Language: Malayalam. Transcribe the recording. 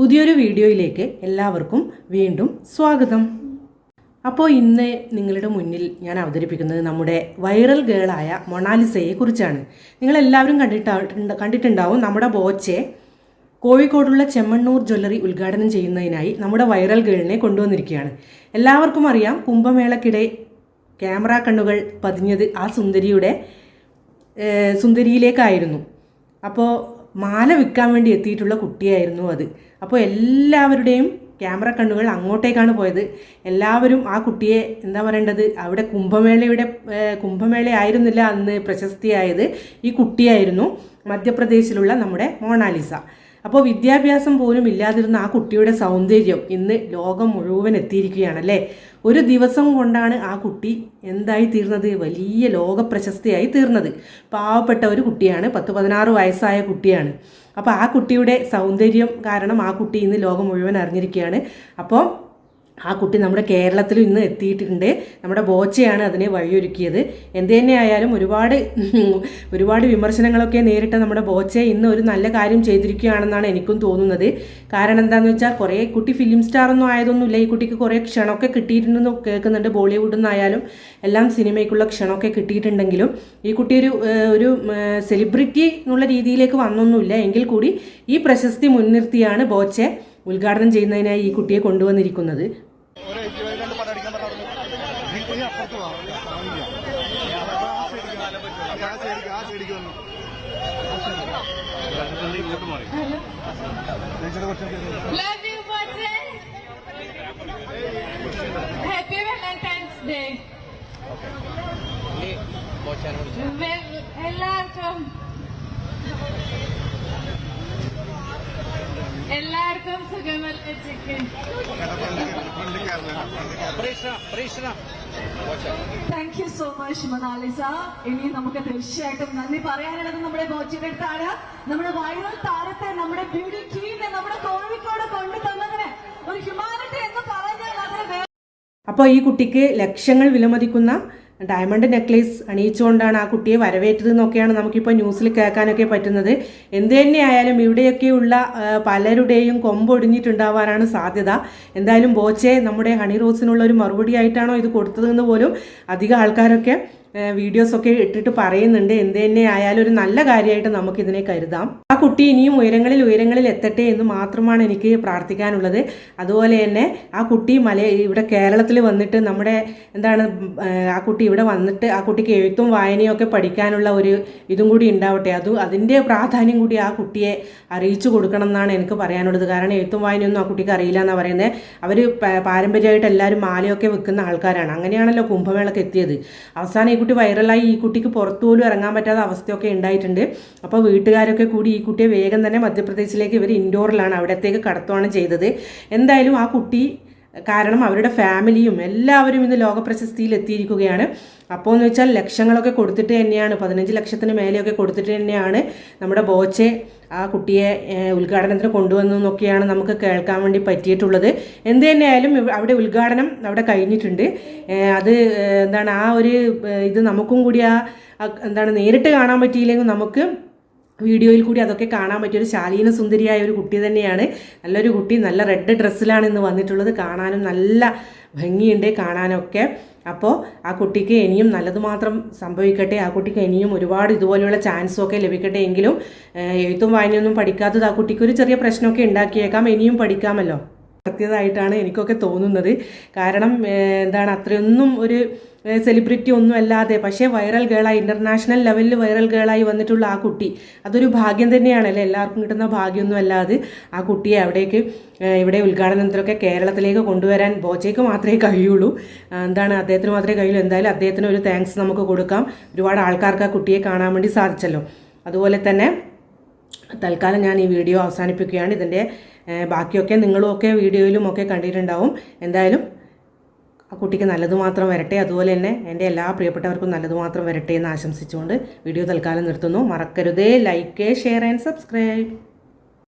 പുതിയൊരു വീഡിയോയിലേക്ക് എല്ലാവർക്കും വീണ്ടും സ്വാഗതം. അപ്പോൾ ഇന്ന് നിങ്ങളുടെ മുന്നിൽ ഞാൻ അവതരിപ്പിക്കുന്നത് നമ്മുടെ വൈറൽ ഗേളായ മൊണാലിസയെ കുറിച്ചാണ്. നിങ്ങളെല്ലാവരും കണ്ടിട്ടാ കണ്ടിട്ടുണ്ടാവും നമ്മുടെ ബോച്ചെ കോഴിക്കോടുള്ള ചെമ്മണ്ണൂർ ജ്വല്ലറി ഉദ്ഘാടനം ചെയ്യുന്നതിനായി നമ്മുടെ വൈറൽ ഗേളിനെ കൊണ്ടുവന്നിരിക്കുകയാണ്. എല്ലാവർക്കും അറിയാം കുംഭമേളക്കിടെ ക്യാമറ കണ്ണുകൾ പതിഞ്ഞത് ആ സുന്ദരിയുടെ സുന്ദരിയിലേക്കായിരുന്നു. അപ്പോൾ മാല വിൽക്കാൻ വേണ്ടി എത്തിയിട്ടുള്ള കുട്ടിയായിരുന്നു അത്. അപ്പോൾ എല്ലാവരുടെയും ക്യാമറ കണ്ണുകൾ അങ്ങോട്ടേക്കാണ് പോയത്. എല്ലാവരും ആ കുട്ടിയെ എന്താ പറയേണ്ടത്? അവിടെ കുംഭമേളയുടെ കുംഭമേളയായിരുന്നില്ല അന്ന് പ്രശസ്തിയായത് ഈ കുട്ടിയായിരുന്നു മധ്യപ്രദേശിലുള്ള നമ്മുടെ മോണാലിസ. അപ്പോൾ വിദ്യാഭ്യാസം പോലും ഇല്ലാതിരുന്ന ആ കുട്ടിയുടെ സൗന്ദര്യം ഇന്ന് ലോകം മുഴുവൻ എത്തിയിരിക്കുകയാണല്ലേ? ഒരു ദിവസം കൊണ്ടാണ് ആ കുട്ടി എന്തായി തീർന്നത്? വലിയ ലോക പ്രശസ്തിയായി തീർന്നത്. പാവപ്പെട്ട ഒരു കുട്ടിയാണ് പത്ത് പതിനാറ് വയസ്സായ കുട്ടിയാണ്. അപ്പോൾ ആ കുട്ടിയുടെ സൗന്ദര്യം കാരണം ആ കുട്ടി ഇന്ന് ലോകം മുഴുവൻ അറിഞ്ഞിരിക്കുകയാണ്. അപ്പോൾ ആ കുട്ടി നമ്മുടെ കേരളത്തിൽ ഇന്ന് എത്തിയിട്ടുണ്ട്. നമ്മുടെ ബോച്ചയാണ് അതിനെ വഴിയൊരുക്കിയത്. എന്ത് തന്നെ ആയാലും ഒരുപാട് ഒരുപാട് വിമർശനങ്ങളൊക്കെ നേരിട്ട നമ്മുടെ ബോച്ചെ ഇന്ന് ഒരു നല്ല കാര്യം ചെയ്തിരിക്കുകയാണെന്നാണ് എനിക്കും തോന്നുന്നത്. കാരണം എന്താണെന്ന് വെച്ചാൽ കുറേ കുട്ടി ഫിലിം സ്റ്റാർ ഒന്നും ആയതൊന്നുമില്ല. ഈ കുട്ടിക്ക് കുറേ ക്ഷണമൊക്കെ കിട്ടിയിട്ടുണ്ടെന്ന് കേൾക്കുന്നുണ്ട് ബോളിവുഡിൽ നിന്നായാലും എല്ലാം സിനിമയ്ക്കുള്ള ക്ഷണമൊക്കെ കിട്ടിയിട്ടുണ്ടെങ്കിലും. ഈ കുട്ടി ഒരു ഒരു സെലിബ്രിറ്റി എന്നുള്ള രീതിയിലേക്ക് വന്നൊന്നുമില്ല. എങ്കിൽ കൂടി ഈ പ്രശസ്തി മുൻനിർത്തിയാണ് ബോച്ചെ ഉദ്ഘാടനം ചെയ്യുന്നതിനായി ഈ കുട്ടിയെ കൊണ്ടുവന്നിരിക്കുന്നത്. ഒരു ഇരുപത്തിരണ്ട് പടം അടിക്കാൻ പറഞ്ഞു നീ നീ അപ്പുറത്ത് വാ കാണില്ല. ആ സൈഡിക്ക് ആ സൈഡിക്ക് വന്നു ചേച്ചിയുടെ കുറച്ച് Love you, birthday. Happy Valentine's Day. വെ- എല്ലാവർക്കും എല്ലാവർക്കും സുഖമല്ലേ chicken. Thank you so much Monalisa. ഇനി നമുക്ക് തീർച്ചയായിട്ടും നന്ദി പറയാനുള്ളത് നമ്മുടെ ബോച്ചിയുടെ അടുത്താണ്. നമ്മുടെ വൈറൽ താരത്തെ നമ്മുടെ ബ്യൂട്ടി ക്വീനെ നമ്മുടെ കോഴിക്കോട് കൊണ്ടു തന്നതിന് ഒരു ഹ്യൂമാനിറ്റി എന്ന് പറഞ്ഞാൽ അതിന് അപ്പോൾ ഈ കുട്ടിക്ക് ലക്ഷങ്ങൾ വിലമതിക്കുന്ന ഡയമണ്ട് നെക്ലേസ് അണിയിച്ചുകൊണ്ടാണ് ആ കുട്ടിയെ വരവേറ്റത് എന്നൊക്കെയാണ് നമുക്കിപ്പോൾ ന്യൂസിൽ കേൾക്കാനൊക്കെ പറ്റുന്നത്. എന്ത് തന്നെയായാലും ഇവിടെയൊക്കെയുള്ള പലരുടെയും കൊമ്പൊടിഞ്ഞിട്ടുണ്ടാവാനാണ് സാധ്യത. എന്തായാലും ബോച്ചെ നമ്മുടെ ഹണി റോസിനുള്ള ഒരു മറുപടി ആയിട്ടാണോ ഇത് കൊടുത്തതെന്ന് പോലും അധികം ആൾക്കാരൊക്കെ വീഡിയോസ് ഒക്കെ ഇട്ടിട്ട് പറയുന്നുണ്ട്. എന്ത് തന്നെ ആയാലും ഒരു നല്ല കാര്യമായിട്ട് നമുക്കിതിനെ കരുതാം. ആ കുട്ടി ഇനിയും ഉയരങ്ങളിൽ ഉയരങ്ങളിൽ എത്തട്ടെ എന്ന് മാത്രമാണ് എനിക്ക് പ്രാർത്ഥിക്കാനുള്ളത്. അതുപോലെ തന്നെ ആ കുട്ടി മല ഇവിടെ കേരളത്തിൽ വന്നിട്ട് നമ്മുടെ എന്താണ് ആ കുട്ടി ഇവിടെ വന്നിട്ട് ആ കുട്ടിക്ക് എഴുത്തും വായനയും ഒക്കെ പഠിക്കാനുള്ള ഒരു ഇതും കൂടി ഉണ്ടാവട്ടെ. അതും അതിന്റെ പ്രാധാന്യം കൂടി ആ കുട്ടിയെ അറിയിച്ചു കൊടുക്കണം എന്നാണ് എനിക്ക് പറയാനുള്ളത്. കാരണം എഴുത്തും വായനയൊന്നും ആ കുട്ടിക്ക് അറിയില്ല എന്നാണ് പറയുന്നത് അവർ പാരമ്പര്യമായിട്ട് എല്ലാവരും മാലയൊക്കെ വെക്കുന്ന ആൾക്കാരാണ്. അങ്ങനെയാണല്ലോ കുംഭമേളക്ക് എത്തിയത്. അവസാനം കുട്ടി വൈറലായി ഈ കുട്ടിക്ക് പുറത്തു പോലും ഇറങ്ങാൻ പറ്റാത്ത അവസ്ഥയൊക്കെ ഉണ്ടായിട്ടുണ്ട്. അപ്പോൾ വീട്ടുകാരൊക്കെ കൂടി ഈ കുട്ടിയെ വേഗം തന്നെ മധ്യപ്രദേശിലേക്ക് ഇവർ ഇൻഡോറിലാണ് അവിടത്തേക്ക് കടത്തുകയാണ് ചെയ്തത്. എന്തായാലും ആ കുട്ടി കാരണം അവരുടെ ഫാമിലിയും എല്ലാവരും ഇന്ന് ലോക പ്രശസ്തിയിൽ എത്തിയിരിക്കുകയാണ് അപ്പോൾ എന്ന് വെച്ചാൽ ലക്ഷങ്ങളൊക്കെ കൊടുത്തിട്ട് തന്നെയാണ് പതിനഞ്ച് ലക്ഷത്തിന് മേലെയൊക്കെ കൊടുത്തിട്ട് തന്നെയാണ് നമ്മുടെ ബോച്ചെ ആ കുട്ടിയെ ഉദ്ഘാടനത്തിന് കൊണ്ടുവന്നു എന്നൊക്കെയാണ് നമുക്ക് കേൾക്കാൻ വേണ്ടി പറ്റിയിട്ടുള്ളത്. എന്ത് തന്നെയായാലും അവിടെ ഉദ്ഘാടനം അവിടെ കഴിഞ്ഞിട്ടുണ്ട്. അത് എന്താണ് ആ ഒരു ഇത് നമുക്കും കൂടി ആ എന്താണ് നേരിട്ട് കാണാൻ പറ്റിയില്ലെങ്കിൽ നമുക്ക് വീഡിയോയിൽ കൂടി അതൊക്കെ കാണാൻ പറ്റിയ ഒരു ശാലീന സുന്ദരിയായ ഒരു കുട്ടി തന്നെയാണ്. നല്ലൊരു കുട്ടി നല്ല റെഡ് ഡ്രസ്സിലാണ് ഇന്ന് വന്നിട്ടുള്ളത്. കാണാനും നല്ല ഭംഗിയുണ്ട് കാണാനൊക്കെ. അപ്പോൾ ആ കുട്ടിക്ക് ഇനിയും നല്ലത് മാത്രം സംഭവിക്കട്ടെ. ആ കുട്ടിക്ക് ഇനിയും ഒരുപാട് ഇതുപോലെയുള്ള ചാൻസൊക്കെ ലഭിക്കട്ടെ എങ്കിലും എഴുത്തും വായനയൊന്നും പഠിക്കാത്തത് ആ കുട്ടിക്ക് ഒരു ചെറിയ പ്രശ്നമൊക്കെ ഉണ്ടാക്കിയേക്കാം. ഇനിയും പഠിക്കാമല്ലോ. നടത്തിയതായിട്ടാണ് എനിക്കൊക്കെ തോന്നുന്നത്. കാരണം എന്താണ് അത്രയൊന്നും ഒരു സെലിബ്രിറ്റി ഒന്നും അല്ലാതെ. പക്ഷേ വൈറൽ ഗേളായി ഇന്റർനാഷണൽ ലെവലിൽ വൈറൽ ഗേളായി വന്നിട്ടുള്ള ആ കുട്ടി അതൊരു ഭാഗ്യം തന്നെയാണല്ലേ എല്ലാവർക്കും കിട്ടുന്ന ഭാഗ്യമൊന്നും അല്ലാതെ ആ കുട്ടിയെ അവിടേക്ക് ഇവിടെ ഉദ്ഘാടനത്തിലൊക്കെ കേരളത്തിലേക്ക് കൊണ്ടുവരാൻ ബോച്ചയ്ക്ക് മാത്രമേ കഴിയുള്ളൂ. എന്താണ് അദ്ദേഹത്തിന് മാത്രമേ കഴിയുള്ളൂ. എന്തായാലും അദ്ദേഹത്തിന് ഒരു താങ്ക്സ് നമുക്ക് കൊടുക്കാം. ഒരുപാട് ആൾക്കാർക്ക് ആ കുട്ടിയെ കാണാൻ വേണ്ടി സാധിച്ചല്ലോ. അതുപോലെ തന്നെ തൽക്കാലം ഞാൻ ഈ വീഡിയോ അവസാനിപ്പിക്കുകയാണ്. ഇതിന്റെ ബാക്കിയൊക്കെ നിങ്ങളും ഒക്കെ വീഡിയോയിലും ഒക്കെ കണ്ടിട്ടുണ്ടാവും. എന്തായാലും ആ കുട്ടിക്ക് നല്ലത് മാത്രം വരട്ടെ. അതുപോലെ തന്നെ എന്റെ എല്ലാ പ്രിയപ്പെട്ടവർക്കും നല്ലത് മാത്രം വരട്ടെ എന്ന് ആശംസിച്ചുകൊണ്ട് വീഡിയോ തൽക്കാലം നിർത്തുന്നു. മറക്കരുതേ. Like share and subscribe